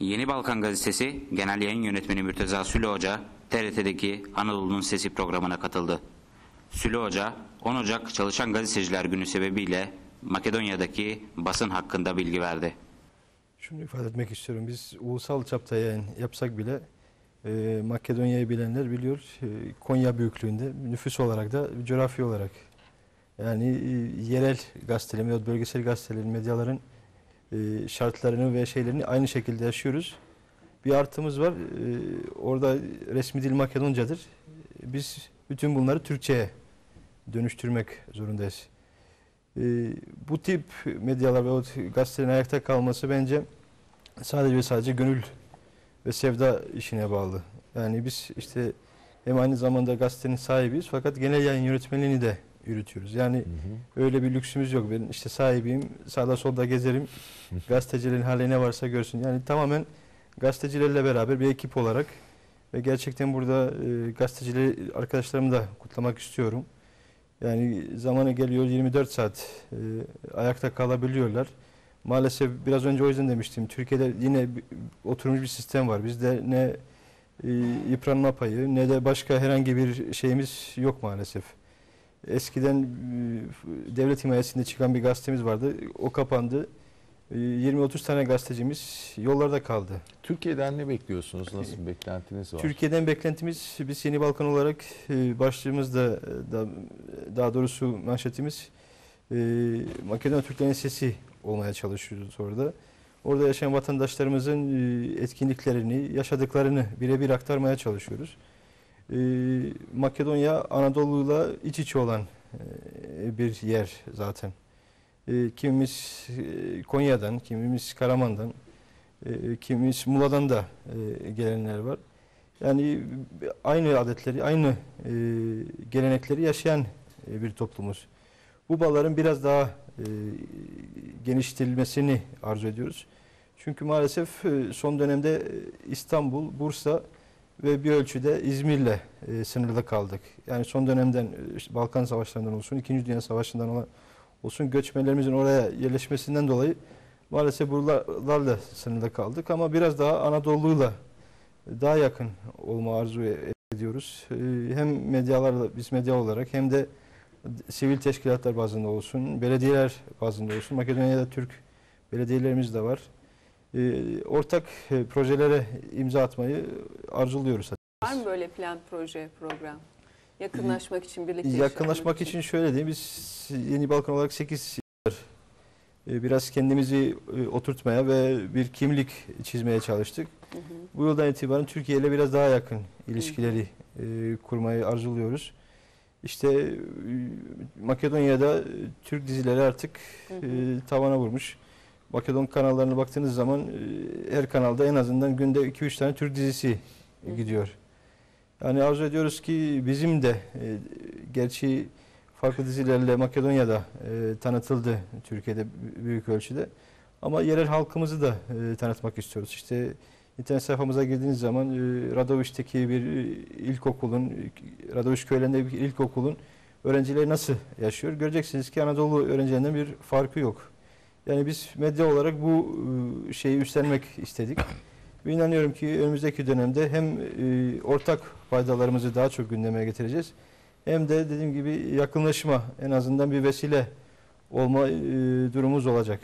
Yeni Balkan Gazetesi Genel Yayın Yönetmeni Mürteza Sülo Hoca TRT'deki Anadolu'nun Sesi programına katıldı. Sülo Hoca 10 Ocak Çalışan Gazeteciler Günü sebebiyle Makedonya'daki basın hakkında bilgi verdi. Şunu ifade etmek istiyorum. Biz ulusal çapta yayın yapsak bile e, Makedonya'yı bilenler biliyor. E, Konya büyüklüğünde nüfus olarak da coğrafi olarak yani e, yerel gazetelerin veya bölgesel gazetelerin, medyaların e, şartlarını ve şeylerini aynı şekilde yaşıyoruz. Bir artımız var. E, orada resmi dil Makedoncadır. Biz bütün bunları Türkçe'ye dönüştürmek zorundayız. E, bu tip medyalar ve gazetelerin ayakta kalması bence sadece ve sadece gönül ve sevda işine bağlı. Yani biz işte hem aynı zamanda gazetenin sahibiyiz fakat genel yayın yönetmenliğini de yürütüyoruz. Yani öyle bir lüksümüz yok. Ben işte sahibiyim, sağda solda gezerim, gazetecilerin hali ne varsa görsün. Yani tamamen gazetecilerle beraber bir ekip olarak ve gerçekten burada e, gazetecileri arkadaşlarımı da kutlamak istiyorum. Yani zamanı geliyor 24 saat e, ayakta kalabiliyorlar. Maalesef biraz önce o yüzden demiştim. Türkiye'de yine oturmuş bir sistem var. Bizde ne e, yıpranma payı ne de başka herhangi bir şeyimiz yok maalesef. Eskiden e, devlet himayesinde çıkan bir gazetemiz vardı. O kapandı. E, 20-30 tane gazetecimiz yollarda kaldı. Türkiye'den ne bekliyorsunuz? Nasıl bir beklentiniz var? Türkiye'den beklentimiz biz Yeni Balkan olarak e, başlığımız da e, da- daha doğrusu manşetimiz e, Makedonya Türklerin sesi olmaya çalışıyoruz orada. Orada yaşayan vatandaşlarımızın e, etkinliklerini, yaşadıklarını birebir aktarmaya çalışıyoruz. E, Makedonya Anadolu'yla iç içe olan e, bir yer zaten. E, kimimiz e, Konya'dan, kimimiz Karaman'dan, e, kimimiz Mula'dan da e, gelenler var. Yani aynı adetleri, aynı e, gelenekleri yaşayan e, bir toplumuz. Bu bağların biraz daha e, genişletilmesini arzu ediyoruz. Çünkü maalesef e, son dönemde e, İstanbul, Bursa ve bir ölçüde İzmir'le e, sınırlı kaldık. Yani son dönemden e, işte Balkan Savaşlarından olsun, İkinci Dünya Savaşı'ndan olsun göçmenlerimizin oraya yerleşmesinden dolayı maalesef buralarla sınırlı kaldık ama biraz daha Anadolu'yla daha yakın olma arzu ediyoruz. Ee, Hem medyalarla biz medya olarak hem de sivil teşkilatlar bazında olsun, belediyeler bazında olsun. Makedonya'da Türk belediyelerimiz de var. Ee, Ortak e, projelere imza atmayı arzuluyoruz. Var mı böyle plan, proje, program? Yakınlaşmak için, birlikte Yakınlaşmak yaşamak için şöyle diyeyim, biz Yeni Balkan olarak 8 yıldır e, biraz kendimizi e, oturtmaya ve bir kimlik çizmeye çalıştık. Hı hı. Bu yıldan itibaren Türkiye ile biraz daha yakın ilişkileri e, kurmayı arzuluyoruz. İşte Makedonya'da Türk dizileri artık Hı hı. tavana vurmuş. Makedon kanallarına baktığınız zaman e, her kanalda en azından günde 2-3 tane Türk dizisi Hı gidiyor. Yani arzu ediyoruz ki bizim de e, gerçi farklı dizilerle Makedonya'da e, tanıtıldı Türkiye'de büyük ölçüde. Ama yerel halkımızı da e, tanıtmak istiyoruz. İşte internet sayfamıza girdiğiniz zaman e, Radoviç'teki bir ilkokulun, Radoviç köylerinde bir ilkokulun öğrencileri nasıl yaşıyor? Göreceksiniz ki Anadolu öğrencilerinden bir farkı yok. Yani biz medya olarak bu e, şeyi üstlenmek istedik. Ve inanıyorum ki önümüzdeki dönemde hem e, ortak faydalarımızı daha çok gündeme getireceğiz. Hem de dediğim gibi yakınlaşma en azından bir vesile olma e, durumumuz olacak.